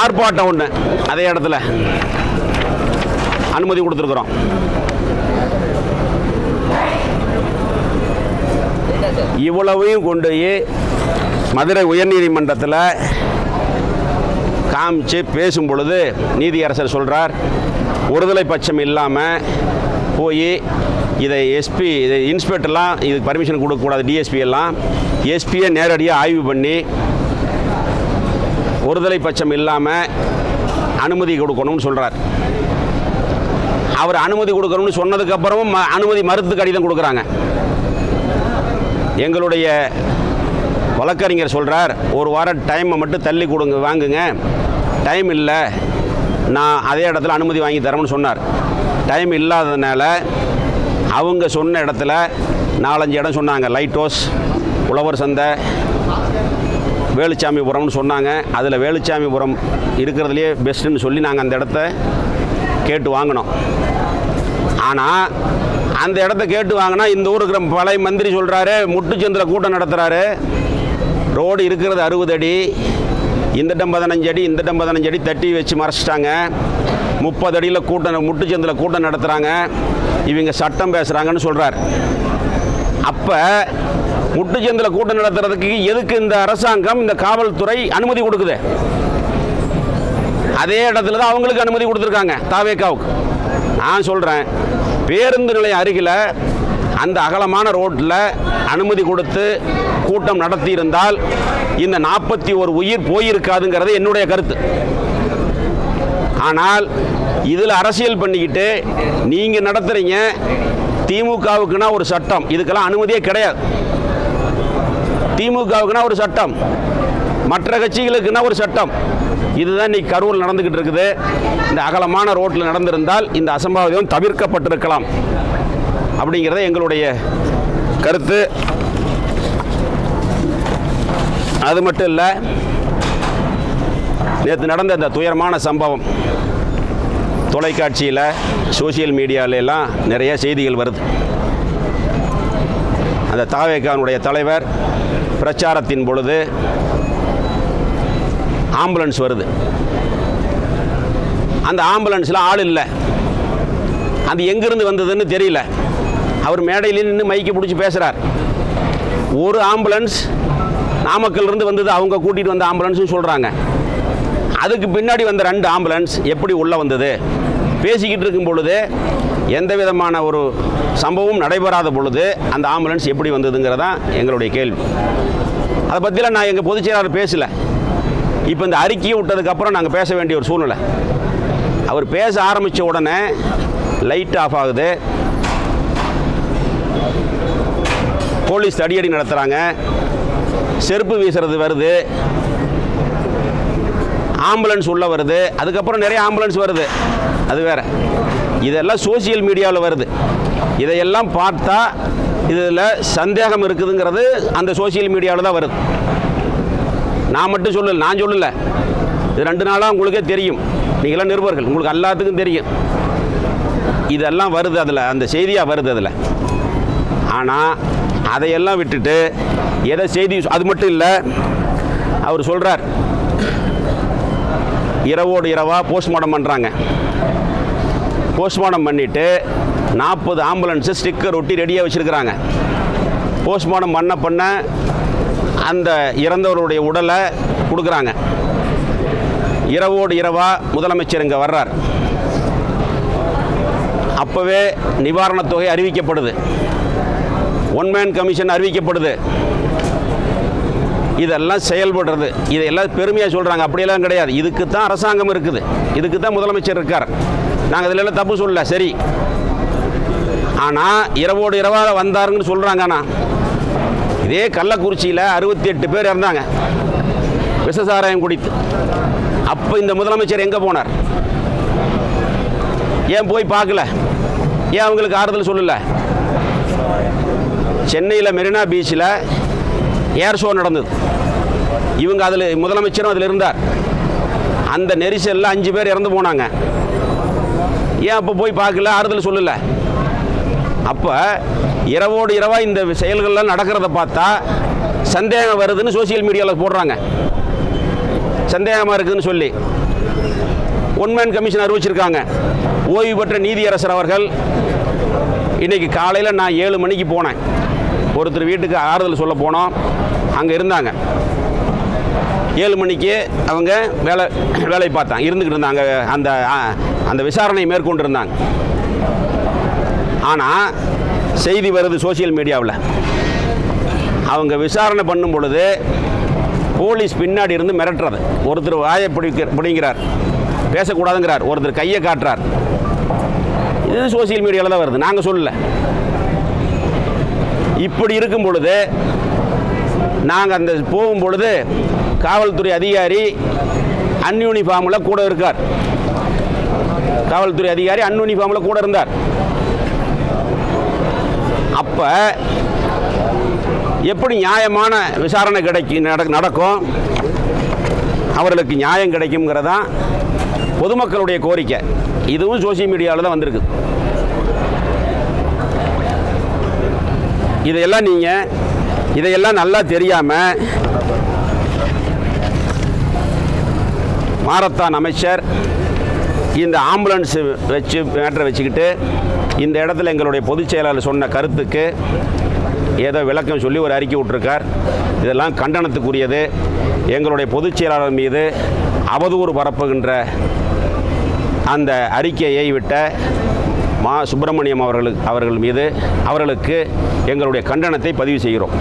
ஆர்ப்பாட்டம் ஒன்று அதே இடத்துல. அனுமதி கொடுத்துருக்குறோம். இவ்வளவையும் கொண்டு போய் மதுரை உயர்நீதிமன்றத்தில் காமிச்சு பேசும் பொழுது நீதியரசர் சொல்கிறார் ஒருதலை பட்சம் இல்லாமல் போய் இதை எஸ்பி இதை இன்ஸ்பெக்டர்லாம் இதுக்கு பர்மிஷன் கொடுக்கக்கூடாது டிஎஸ்பி எல்லாம். எஸ்பியை நேரடியாக ஆய்வு பண்ணி ஒருதலை பட்சம் இல்லாமல் அனுமதி கொடுக்கணும்னு சொல்கிறார் அவர் அனுமதி கொடுக்கணும்னு சொன்னதுக்கப்புறமும் ம- அனுமதி மறுத்து கடிதம் கொடுக்குறாங்க. எங்களுடைய வழக்கறிஞர் சொல்கிறார் ஒரு வாரம் டைமை மட்டும் தள்ளி கொடுங்க வாங்குங்க. டைம் இல்லை நான் அதே இடத்துல அனுமதி வாங்கி தரேன்னு சொன்னார். டைம் இல்லாததுனால அவங்க சொன்ன இடத்துல நாலஞ்சு இடம் சொன்னாங்க லைட் ஹவுஸ் உழவர் சந்தை வேலுச்சாமிபுரம்னு சொன்னாங்க. அதில் வேலுச்சாமிபுரம் இருக்கிறதுலையே பெஸ்ட்டுன்னு சொல்லி நாங்கள் அந்த இடத்த கேட்டு வாங்கினோம். ஆனால் அந்த இடத்த கேட்டு வாங்கினா இந்த ஊருக்கு இருக்கிற பழைய மந்திரி சொல்கிறாரு முட்டுச்சந்தில் கூட்டம் நடத்துகிறாரு ரோடு இருக்கிறது அறுபது அடி இந்த டம் பதினஞ்சு அடி இந்த டம் பதினஞ்சு அடி தட்டி வச்சு மறைச்சிட்டாங்க. முப்பது அடியில் கூட்டம் முட்டுச்சந்தில் கூட்டம் நடத்துகிறாங்க இவங்க சட்டம் பேசுகிறாங்கன்னு சொல்கிறார் அப்போ முட்டுச்சந்தில் கூட்டம் நடத்துறதுக்கு எதுக்கு இந்த அரசாங்கம் இந்த காவல்துறை அனுமதி கொடுக்குது? அதே இடத்துல தான் அவங்களுக்கு அனுமதி கொடுத்துருக்காங்க தாவேக்காவுக்கு. நான் சொல்கிறேன் பேருந்து நிலையம் அருகில் அந்த அகலமான ரோட்டில் அனுமதி கொடுத்து கூட்டம் நடத்தியிருந்தால் இந்த நாற்பத்தி ஒரு உயிர் போயிருக்காதுங்கிறது என்னுடைய கருத்து. ஆனால் இதில் அரசியல் பண்ணிக்கிட்டு நீங்கள் நடத்துகிறீங்க திமுகவுக்குன்னா ஒரு சட்டம் இதுக்கெல்லாம் அனுமதியே கிடையாது. திமுகவுக்குன்னா ஒரு சட்டம். மற்ற கட்சிகளுக்குன்னா ஒரு சட்டம். இதுதான் இன்னைக்கு கரூர் நடந்துக்கிட்டு இருக்குது. இந்த அகலமான ரோட்டில் நடந்திருந்தால் இந்த அசம்பாவிதம் தவிர்க்கப்பட்டிருக்கலாம். அப்படிங்கிறத எங்களுடைய கருத்து. அது மட்டும் இல்லை நேற்று நடந்த இந்த துயரமான சம்பவம் தொலைக்காட்சியில் சோஷியல் மீடியாவிலெல்லாம் நிறைய செய்திகள் வருது. அந்த தாவேக்கானுடைய தலைவர் பிரச்சாரத்தின் பொழுது ஆம்புலன்ஸ் வருது. அந்த ஆம்புலன்ஸில் ஆள் இல்லை. அது எங்கிருந்து வந்ததுன்னு தெரியல. அவர் மேடையில் நின்று மைக்கு பிடிச்சி பேசுகிறார் ஒரு ஆம்புலன்ஸ் நாமக்கல்லிருந்து வந்தது அவங்க கூட்டிகிட்டு வந்த ஆம்புலன்ஸ்னு சொல்கிறாங்க அதுக்கு பின்னாடி வந்த ரெண்டு ஆம்புலன்ஸ் எப்படி உள்ளே வந்தது? பேசிக்கிட்டு இருக்கும் பொழுது எந்த விதமான ஒரு சம்பவம் நடைபெறாத பொழுது அந்த ஆம்புலன்ஸ் எப்படி வந்ததுங்கிறதான் எங்களுடைய கேள்வி. அதை பற்றிலாம் நான் எங்கள் பொதுச் செயலாளர் பேசலை. இப்போ இந்த அறிக்கையை விட்டதுக்கப்புறம் நாங்கள் பேச வேண்டிய ஒரு சூழ்நிலை. அவர் பேச ஆரம்பித்த உடனே லைட் ஆஃப் ஆகுது. போலீஸ் தடியடி நடத்துகிறாங்க செருப்பு வீசுறது வருது. ஆம்புலன்ஸ் உள்ளே வருது. அதுக்கப்புறம் நிறைய ஆம்புலன்ஸ் வருது. அது வேற. இதெல்லாம் சோஷியல் மீடியாவில் வருது. இதையெல்லாம் பார்த்தா இதில் சந்தேகம் இருக்குதுங்கிறது அந்த சோஷியல் மீடியாவில் தான் வருது. நான் மட்டும் சொல்லல நான் சொல்லலை. இது ரெண்டு நாளாக உங்களுக்கே தெரியும். நீங்களாம் நிருபர்கள் உங்களுக்கு எல்லாத்துக்கும் தெரியும். இதெல்லாம் வருது அதில் அந்த செய்தியாக வருது அதில். ஆனால் அதையெல்லாம் விட்டுட்டு எதை செய்தி அது மட்டும் இல்லை அவர் சொல்கிறார் இரவோடு இரவாக போஸ்ட்மார்ட்டம் பண்ணுறாங்க போஸ்ட்மார்ட்டம் பண்ணிவிட்டு நாற்பது ஆம்புலன்ஸு ஸ்டிக்கர் ஒட்டி ரெடியாக வச்சுருக்கிறாங்க. போஸ்ட்மார்ட்டம் பண்ண பண்ண அந்த இறந்தவருடைய உடலை கொடுக்குறாங்க. இரவோடு இரவாக முதலமைச்சர் இங்கே வர்றார். அப்போவே நிவாரணத் தொகை அறிவிக்கப்படுது. ஒன் மேன் கமிஷன் அறிவிக்கப்படுது. இதெல்லாம் செயல்படுறது. இதையெல்லாம் பெருமையாக சொல்கிறாங்க அப்படியெல்லாம் கிடையாது. இதுக்கு தான் அரசாங்கம் இருக்குது. இதுக்கு தான் முதலமைச்சர் இருக்கார். நாங்கள் இதில் தப்பு சொல்லல சரி. ஆனால் இரவோடு இரவாக வந்தாருங்கன்னு சொல்கிறாங்க ஆனால் இதே கள்ளக்குறிச்சியில் அறுபத்தி எட்டு பேர் இறந்தாங்க. விசசாராயம் குடித்து. அப்போ இந்த முதலமைச்சர் எங்கே போனார்? ஏன் போய் பார்க்கல? ஏன் அவங்களுக்கு ஆறுதல் சொல்லலை? சென்னையில் மெரினா பீச்சில் ஏர் ஷோ நடந்தது. இவங்க அதில் முதலமைச்சரும் அதில் இருந்தார். அந்த நெரிசலில் அஞ்சு பேர் இறந்து போனாங்க. ஏன் அப்போ போய் பார்க்கல? ஆறுதல் சொல்லலை. அப்போ இரவோடு இரவாக இந்த செயல்கள்லாம் நடக்கிறத பார்த்தா சந்தேகம் வருதுன்னு சோஷியல் மீடியாவில் போடுறாங்க. சந்தேகமாக இருக்குதுன்னு சொல்லி. ஒன்மேன் கமிஷன் அறிவிச்சிருக்காங்க. ஓய்வு பெற்ற நீதியரசர் அவர்கள் இன்றைக்கி காலையில் நான் ஏழு மணிக்கு போனேன். ஒருத்தர் வீட்டுக்கு ஆறுதல் சொல்ல போனோம். அங்கே இருந்தாங்க. ஏழு மணிக்கு அவங்க வேலை வேலை பார்த்தாங்க. இருந்துக்கிட்டு இருந்தாங்க. அந்த அந்த விசாரணை மேற்கொண்டு இருந்தாங்க ஆனால் செய்தி வருது சோஷியல் மீடியாவில். அவங்க விசாரணை பண்ணும் பொழுது போலீஸ் பின்னாடி இருந்து மிரட்டுறது. ஒருத்தர் வாயை பிடிக்க பிடிங்கிறார். பேசக்கூடாதுங்கிறார். ஒருத்தர் கையை காட்டுறார். இது சோஷியல் மீடியாவில் தான் வருது. நாங்கள் சொல்லல. இப்படி இருக்கும் பொழுது நாங்கள் அந்த போகும் பொழுது காவல்துறை அதிகாரி அன்யூனிஃபார்மில் கூட இருக்கார். காவல்துறை அதிகாரி அன்யூனிஃபார்மில் கூட இருந்தார். அப்போ எப்படி நியாயமான விசாரணை கிடைக்கும் நட- நடக்கும்? அவர்களுக்கு நியாயம் கிடைக்குங்கிறதான் பொதுமக்களுடைய கோரிக்கை. இதுவும் சோசியல் மீடியாவில் தான் வந்திருக்கு. இதையெல்லாம் நீங்கள் இதையெல்லாம் நல்லா தெரியாமல் மாரத்தான் அமைச்சர் இந்த ஆம்புலன்ஸ் வச்சு மேட்டரை வச்சுக்கிட்டு இந்த இடத்துல எங்களுடைய பொதுச் செயலாளர் சொன்ன கருத்துக்கு ஏதோ விளக்கம் சொல்லி ஒரு அறிக்கை விட்டுருக்கார். இதெல்லாம் கண்டனத்துக்குரியது. எங்களுடைய பொதுச் செயலாளர் மீது அவதூறு பரப்புகின்ற அந்த அறிக்கையை விட்ட மா சுப்பிரமணியம் அவர்களுக்கு அவர்கள் மீது அவர்களுக்கு எங்களுடைய கண்டனத்தை பதிவு செய்கிறோம்.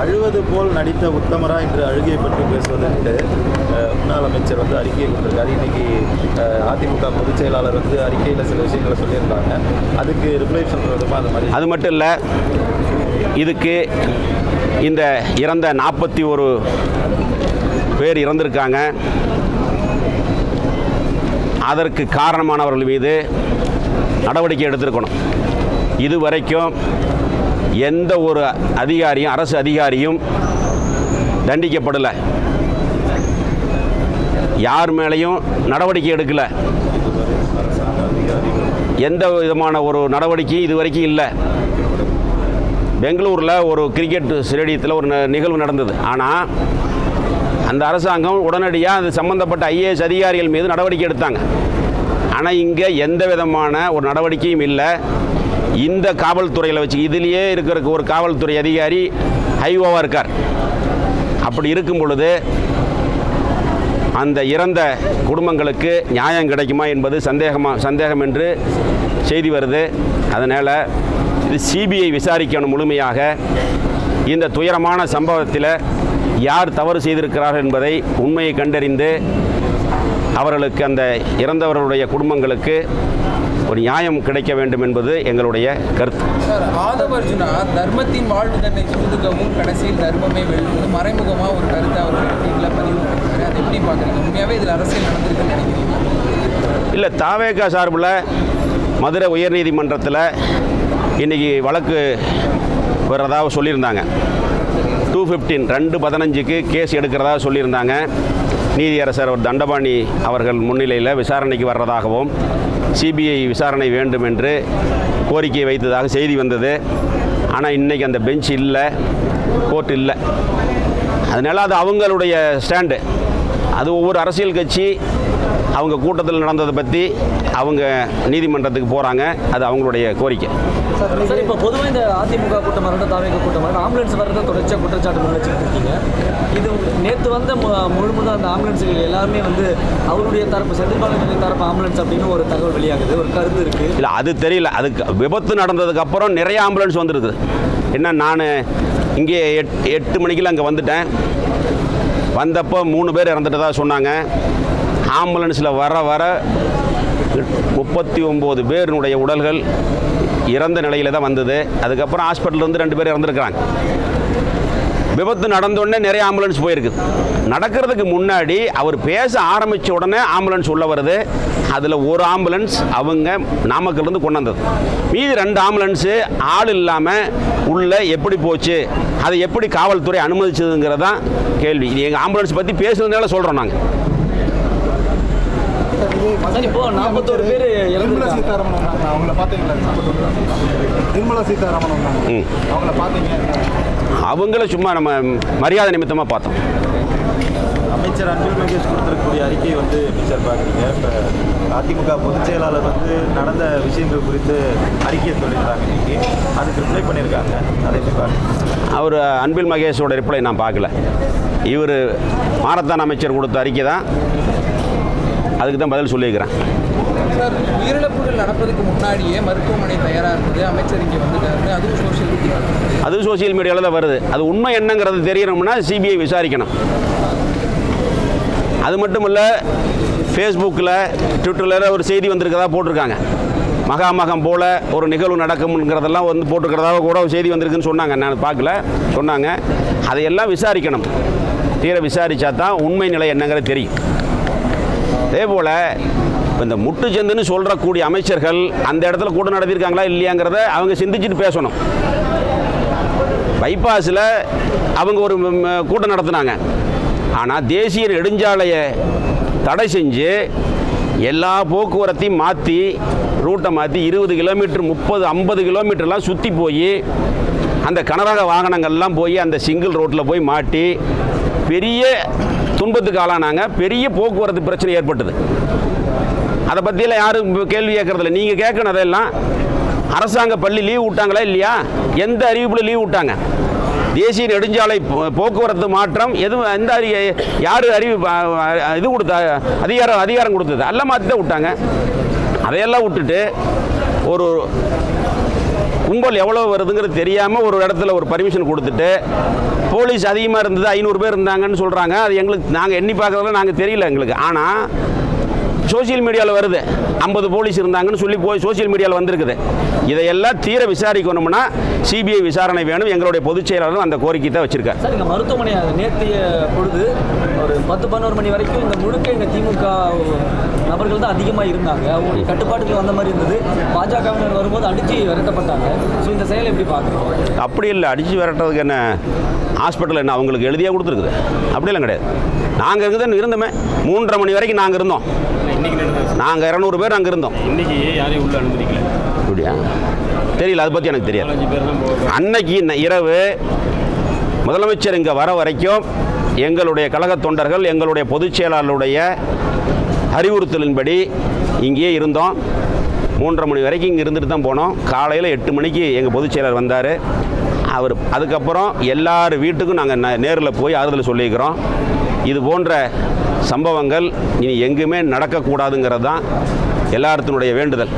அழுவது போல் நடித்த உத்தமரா என்று அழுகை பற்றி பேசுவதற்கு என்று முன்னாள் அமைச்சர் வந்து அறிக்கை கொடுத்திருக்காரு. இன்னைக்கு அதிமுக பொதுச் செயலாளர் வந்து அறிக்கையில் சில விஷயங்களை சொல்லியிருந்தாங்க அதுக்கு ரிப்ளை சொல்ற அது மாதிரி. அது மட்டும் இல்லை இதுக்கு இந்த இறந்த நாற்பத்தி ஒரு பேர் இறந்திருக்காங்க. அதற்கு காரணமானவர்கள் மீது நடவடிக்கை எடுத்திருக்கணும். இதுவரைக்கும் எந்த ஒரு அதிகாரியும் அரசு அதிகாரியும் தண்டிக்கப்படலை. யார் மேலேயும் நடவடிக்கை எடுக்கலை. எந்த விதமான ஒரு நடவடிக்கையும் இது வரைக்கும் இல்லை. பெங்களூரில் ஒரு கிரிக்கெட் ஸ்டேடியத்தில் ஒரு ந- நிகழ்வு நடந்தது. ஆனால் அந்த அரசாங்கம் உடனடியாக அது சம்பந்தப்பட்ட ஐஏஎஸ் அதிகாரிகள் மீது நடவடிக்கை எடுத்தாங்க. ஆனால் இங்கே எந்த விதமான ஒரு நடவடிக்கையும் இல்லை. இந்த காவல்துறையில் வச்சு இதுலேயே இருக்கிற ஒரு காவல்துறை அதிகாரி ஹைவோவாக இருக்கார். அப்படி இருக்கும் பொழுது அந்த இறந்த குடும்பங்களுக்கு நியாயம் கிடைக்குமா என்பது சந்தேகமாக சந்தேகம் என்று செய்தி வருது. அதனால் இது சிபிஐ விசாரிக்கணும் முழுமையாக. இந்த துயரமான சம்பவத்தில் யார் தவறு செய்திருக்கிறார்கள் என்பதை உண்மையை கண்டறிந்து அவர்களுக்கு அந்த இறந்தவர்களுடைய குடும்பங்களுக்கு ஒரு நியாயம் கிடைக்க வேண்டும் என்பது எங்களுடைய கருத்து. சார் ஆதவ அர்ஜுனா தர்மத்தின் வாழ்வு தன்னை சூதுகவும் கடைசியில் தர்மமே வெல்லும்னு மறைமுகமாக ஒரு கருத்தை அவர் பதிவு அதை எப்படி பார்க்குறீங்க? உண்மையாகவே இதில் அரசியல் நடந்திருக்குன்னு நினைக்கிறீங்க இல்லை தாவேகா சார்பில் மதுரை உயர்நீதிமன்றத்தில் இன்றைக்கி வழக்கு வர்றதாக சொல்லியிருந்தாங்க. டூ ஃபிஃப்டீன் ரெண்டு பதினஞ்சுக்கு கேஸ் எடுக்கிறதா சொல்லியிருந்தாங்க. நீதியரசர் தண்டபாணி அவர்கள் முன்னிலையில் விசாரணைக்கு வர்றதாகவும் சிபிஐ விசாரணை வேண்டும் என்று கோரிக்கை வைத்ததாக செய்தி வந்தது. ஆனால் இன்றைக்கி அந்த பெஞ்ச் இல்லை கோர்ட் இல்லை. அதனால் அது அவங்களுடைய ஸ்டாண்டு. அது ஒவ்வொரு அரசியல் கட்சி அவங்க கூட்டத்தில் நடந்ததை பற்றி அவங்க நீதிமன்றத்துக்கு போகிறாங்க அது அவங்களுடைய கோரிக்கை. சார் இப்போ பொதுவாக இந்த அதிமுக கூட்டம் வரட்டும் தாவேக கூட்டம் வரட்டும் ஆம்புலன்ஸ் வரத தொடர்ச்சியாக குற்றச்சாட்டு முன் வச்சுக்கிட்டு இருக்கீங்க. இது நேற்று வந்த மு- முழு முழு அந்த ஆம்புலன்ஸுகள் எல்லாருமே வந்து அவருடைய தரப்பு செந்தில் பாலாஜி தரப்பு ஆம்புலன்ஸ் அப்படின்னு ஒரு தகவல் வெளியாகுது ஒரு கருத்து இருக்குது இல்லை அது தெரியல. அதுக்கு விபத்து நடந்ததுக்கு அப்புறம் நிறைய ஆம்புலன்ஸ் வந்துருது. என்ன நான் இங்கே எட் எட்டு மணிக்கெல்லாம் அங்கே வந்துட்டேன். வந்தப்போ மூணு பேர் இறந்துட்டதா சொன்னாங்க. ஆம்புலன்ஸில் வர வர முப்பத்தி ஒம்பது பேருடைய உடல்கள் இறந்த நிலையில் தான் வந்தது. அதுக்கப்புறம் ஹாஸ்பிட்டல்ல இருந்து ரெண்டு பேர் இறந்துருக்குறாங்க. விபத்து நடந்த உடனே நிறைய ஆம்புலன்ஸ் போயிருக்கு. நடக்கிறதுக்கு முன்னாடி அவர் பேச ஆரம்பித்த உடனே ஆம்புலன்ஸ் உள்ளே வருது. அதில் ஒரு ஆம்புலன்ஸ் அவங்க நாமக்கல்லேருந்து கொண்டு வந்தது. மீதி ரெண்டு ஆம்புலன்ஸு ஆள் இல்லாமல் உள்ள எப்படி போச்சு அதை எப்படி காவல்துறை அனுமதிச்சதுங்கிறதான் கேள்வி. இது எங்கள் ஆம்புலன்ஸ் பற்றி பேசுனதுனால சொல்கிறோம் நாங்கள் சார் இப்போ நாற்பத்தோரு பேர் நிர்மலா சீதாராமன் வந்தாங்க. அவங்கள பார்த்தீங்களா? நிர்மலா சீதாராமன் வந்தாங்க. ம். அவங்கள பார்த்தீங்க? அவங்கள சும்மா நம்ம மரியாதை நிமித்தமாக பார்த்தோம். அமைச்சர் அன்பில் மகேஷ் கொடுத்திருக்கக்கூடிய அறிக்கை வந்து எப்படி சார் பார்க்குறீங்க. இப்போ அதிமுக பொதுச் செயலாளர் வந்து நடந்த விஷயங்கள் குறித்து அறிக்கையை சொல்லியிருக்காங்க இன்னைக்கு. அதுக்கு ரிப்ளை பண்ணியிருக்காங்க. அதை எப்படி பார்க்குறீங்க? அவர் அன்பில் மகேஷோட ரிப்ளை நான் பார்க்கல. இவர் மாரத்தான் அமைச்சர் கொடுத்த அறிக்கை தான். அதுக்கு தான் பதில் சொல்லியிருக்கிறேன். சார் உயிரிழப்புகள் நடப்பதுக்கு முன்னாடியே மருத்துவமனை தயாராக இருந்தது அமைச்சர் இங்கே வந்துட்டாரு அதுவும் சோஷியல் மீடியா அது சோஷியல் மீடியாவில் தான் வருது. அது உண்மை என்னங்கிறது தெரியணும்னா சிபிஐ விசாரிக்கணும். அது மட்டும் இல்லை ஃபேஸ்புக்கில் ட்விட்டரில் ஒரு செய்தி வந்திருக்கதா போட்டிருக்காங்க. மகாமகம் போல ஒரு நிகழ்வு நடக்கும்ங்கிறதெல்லாம் வந்து போட்டிருக்கிறதா கூட ஒரு செய்தி வந்திருக்குன்னு சொன்னாங்க. நான் பார்க்கல. சொன்னாங்க. அதையெல்லாம் விசாரிக்கணும். தீர விசாரித்தா தான் உண்மை நிலை என்னங்கிறது தெரியும். அதே போல் இந்த முட்டுச்சந்துன்னு சொல்கிறக்கூடிய அமைச்சர்கள் அந்த இடத்துல கூட்டம் நடத்தியிருக்காங்களா இல்லையாங்கிறத அவங்க சிந்திச்சுட்டு பேசணும். பைபாஸில் அவங்க ஒரு கூட்டம் நடத்தினாங்க. ஆனால் தேசிய நெடுஞ்சாலையை தடை செஞ்சு எல்லா போக்குவரத்தையும் மாற்றி ரூட்டை மாற்றி இருபது கிலோமீட்டர் முப்பது ஐம்பது கிலோமீட்டர்லாம் சுற்றி போய் அந்த கனரக வாகனங்கள்லாம் போய் அந்த சிங்கிள் ரோட்டில் போய் மாட்டி பெரிய துன்பத்துக்கு ஆளானாங்க. பெரிய போக்குவரத்து பிரச்சனை ஏற்பட்டது. அதை பற்றியெல்லாம் யாரும் கேள்வி கேட்குறதில்ல. நீங்கள் கேட்கணும் அதெல்லாம். அரசாங்க பள்ளி லீவ் விட்டாங்களா இல்லையா? எந்த அறிவிப்பில் லீவ் விட்டாங்க? தேசிய நெடுஞ்சாலை போக்குவரத்து மாற்றம் எதுவும் எந்த அறி யார் அறிவி இது கொடுத்தா அதிகாரம் அதிகாரம் கொடுத்தது? எல்லாம் மாற்றி தான் விட்டாங்க. அதையெல்லாம் விட்டுட்டு ஒரு கும்பல் எவ்வளோ வருதுங்கிறது தெரியாமல் ஒரு இடத்துல ஒரு பர்மிஷன் கொடுத்துட்டு போலீஸ் அதிகமாக இருந்தது ஐநூறு பேர் இருந்தாங்கன்னு சொல்கிறாங்க அது எங்களுக்கு நாங்கள் எண்ணி பார்க்குறதுல நாங்கள் தெரியல எங்களுக்கு. ஆனால் சோஷியல் மீடியாவில் வருது. ஐம்பது போலீஸ் இருந்தாங்கன்னு சொல்லி போய் சோஷியல் மீடியாவில் வந்திருக்குது. இதையெல்லாம் தீர விசாரிக்கணும்னா சிபிஐ விசாரணை வேணும். எங்களுடைய பொதுச் செயலாளரும் அந்த கோரிக்கை தான் வச்சிருக்கார். சார் இங்கே மருத்துவமனை நேற்றைய பொழுது ஒரு பத்து பதினோரு மணி வரைக்கும் இந்த முழுக்க எங்கள் திமுக நபர்கள் தான் அதிகமாக இருந்தாங்க. அவங்களுடைய கட்டுப்பாட்டுக்கு வந்த மாதிரி இருந்தது. பாஜகவினர் வரும்போது அடித்து விரட்டப்பட்டாங்க. ஸோ இந்த செயலை எப்படி பார்க்குறோம் அப்படி இல்லை. அடித்து விரட்டுறதுக்கு என்ன? ஹாஸ்பிட்டல் என்ன அவங்களுக்கு எழுதியாக கொடுத்துருக்குது. அப்படிலாம் கிடையாது. நாங்கள் இருக்குது இருந்தோமே. மூன்றரை மணி வரைக்கும் நாங்கள் இருந்தோம். நாங்கள் இரநூறு பேர் அங்கே இருந்தோம். இன்னைக்கு யாரையும் உள்ள அனுமதிக்கல. அப்படியா? தெரியல அதை பற்றி எனக்கு தெரியாது. அன்னைக்கு இரவு முதலமைச்சர் இங்கே வர வரைக்கும் எங்களுடைய கழக தொண்டர்கள் எங்களுடைய பொதுச் செயலாளருடைய அறிவுறுத்தலின்படி இங்கேயே இருந்தோம். மூன்றரை மணி வரைக்கும் இங்கே இருந்துட்டு தான் போனோம். காலையில் எட்டு மணிக்கு எங்கள் பொதுச் செயலர் வந்தார். அவர் அதுக்கப்புறம் எல்லார் வீட்டுக்கும் நாங்கள் நேரில் போய் ஆறுதல் சொல்லியிருக்கிறோம். இது போன்ற சம்பவங்கள் இனி எங்குமே நடக்கக்கூடாதுங்கிறது தான் எல்லாத்தினுடைய வேண்டுதல்.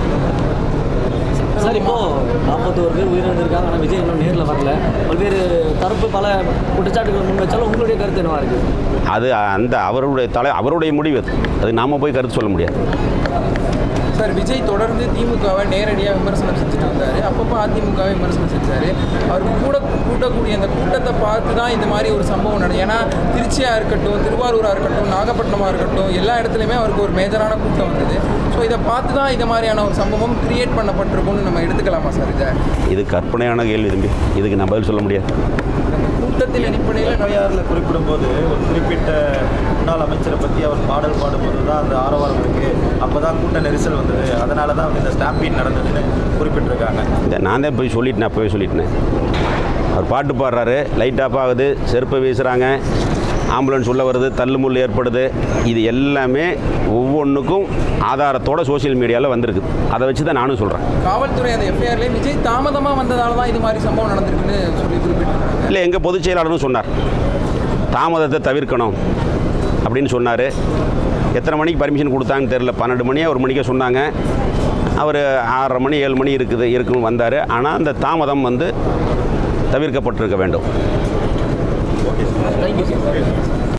சார் இப்போ நாற்பத்தோரு பேர் உயிரிழந்திருக்காங்க. ஆனால் விஜய் இன்னும் நேரில் வரல. பல்வேறு தரப்பு பல குற்றச்சாட்டுகள் முன் வச்சாலும் உங்களுடைய கருத்து என்னவா இருக்குது அது அந்த அவருடைய தலை அவருடைய முடிவு அது. அது நாம் போய் கருத்து சொல்ல முடியாது. சார் விஜய் தொடர்ந்து திமுகவை நேரடியாக விமர்சனம் செஞ்சுட்டு வந்தார். அப்பப்போ அதிமுகவை விமர்சனம் செஞ்சார். அவர் கூட கூட்டக்கூடிய அந்த கூட்டத்தை பார்த்து தான் இந்த மாதிரி ஒரு சம்பவம் நடக்கும் ஏன்னா திருச்சியாக இருக்கட்டும் திருவாரூராக இருக்கட்டும் நாகப்பட்டினமாக இருக்கட்டும் எல்லா இடத்துலையுமே அவருக்கு ஒரு மேஜரான கூட்டம் வந்தது. ஸோ இதை பார்த்து தான் இந்த மாதிரியான ஒரு சம்பவம் கிரியேட் பண்ணப்பட்டிருக்கும்னு நம்ம எடுத்துக்கலாமா சார் இதை? இது கற்பனையான கேள்வி தம்பி. இதுக்கு நான் பதில் சொல்ல முடியாது. கூட்டத்தின் அடிப்படையில் எஃப்ஐஆரில் குறிப்பிடும்போது ஒரு குறிப்பிட்ட முன்னாள் அமைச்சரை பற்றி அவர் பாடல் பாடும்போது தான் அந்த ஆரவாரம் இருக்கு. அப்போ தான் கூட்ட நெரிசல் வந்தது. அதனால தான் இந்த ஸ்டாம்பீட் நடந்ததுன்னு குறிப்பிட்டிருக்காங்க. இந்த நான் தான் போய் சொல்லிட்டேன் அப்போவே சொல்லிட்டேன். அவர் பாட்டு பாடுறாரு லைட் ஆஃப் ஆகுது செருப்பை வீசுகிறாங்க ஆம்புலன்ஸ் உள்ளே வருது தள்ளுமுள் ஏற்படுது. இது எல்லாமே ஒவ்வொன்றுக்கும் ஆதாரத்தோட சோஷியல் மீடியாவில் வந்திருக்கு. அதை வச்சு தான் நானும் சொல்கிறேன் காவல்துறை அந்த எஃப்ஐஆர்லேயே விஜய் தாமதமாக வந்ததால தான் இது மாதிரி சம்பவம் நடந்திருக்குன்னு சொல்லி குறிப்பிட்டிருக்காங்க. இல்லை எங்கள் பொதுச் செயலாளரும் சொன்னார். தாமதத்தை தவிர்க்கணும் அப்படின்னு சொன்னார். எத்தனை மணிக்கு பர்மிஷன் கொடுத்தாங்கன்னு தெரில பன்னெண்டு மணியா ஒரு மணிக்கே சொன்னாங்க. அவர் ஆறரை மணி ஏழு மணி இருக்குது இருக்குன்னு வந்தார். ஆனால் அந்த தாமதம் வந்து தவிர்க்கப்பட்டிருக்க வேண்டும். சார்